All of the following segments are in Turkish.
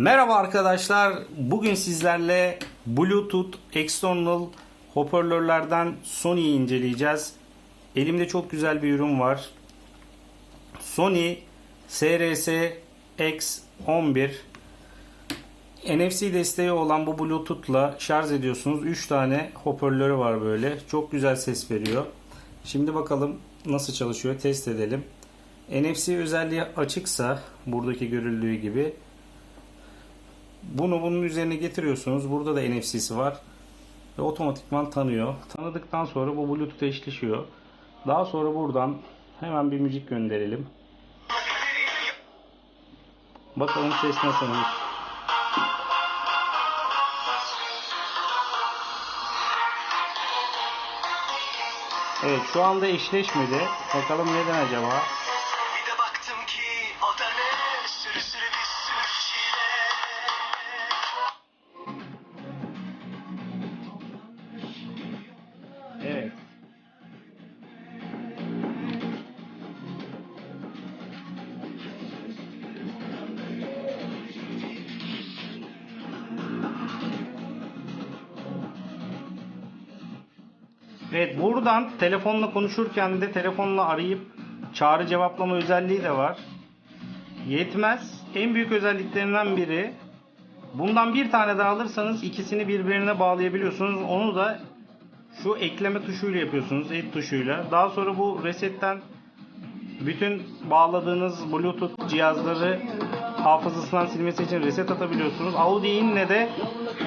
Merhaba arkadaşlar. Bugün sizlerle Bluetooth external hoparlörlerden Sony'yi inceleyeceğiz. Elimde çok güzel bir ürün var. Sony SRS X11 NFC desteği olan bu Bluetooth'la şarj ediyorsunuz. 3 tane hoparlörü var böyle. Çok güzel ses veriyor. Şimdi bakalım nasıl çalışıyor test edelim. NFC özelliği açıksa buradaki görüldüğü gibi bunu bunun üzerine getiriyorsunuz. Burada da NFC'si var. Ve otomatikman tanıyor. Tanıdıktan sonra bu Bluetooth eşleşiyor. Daha sonra buradan hemen bir müzik gönderelim. Bakalım ses nasılmış. Evet şu anda eşleşmedi. Bakalım neden acaba? Evet buradan telefonla konuşurken de telefonla arayıp çağrı cevaplama özelliği de var. Yetmez. En büyük özelliklerinden biri bundan bir tane daha alırsanız ikisini birbirine bağlayabiliyorsunuz. Onu da şu ekleme tuşuyla yapıyorsunuz. Et tuşuyla. Daha sonra bu resetten bütün bağladığınız Bluetooth cihazları hafızasından silmesi için reset atabiliyorsunuz. Audi'inle de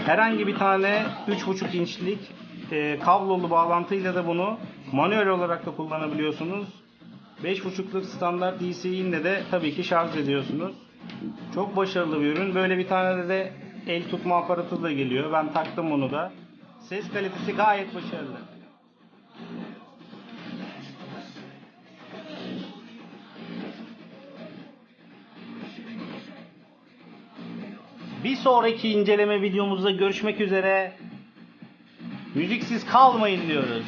herhangi bir tane 3.5 inçlik e, kablolu bağlantıyla da bunu manuel olarak da kullanabiliyorsunuz. 5.5'lık standart DC'inle de tabii ki şarj ediyorsunuz. Çok başarılı bir ürün. Böyle bir tane de el tutma aparatı da geliyor. Ben taktım onu da. Ses kalitesi gayet başarılı. Bir sonraki inceleme videomuzda görüşmek üzere. Müziksiz kalmayın diyoruz.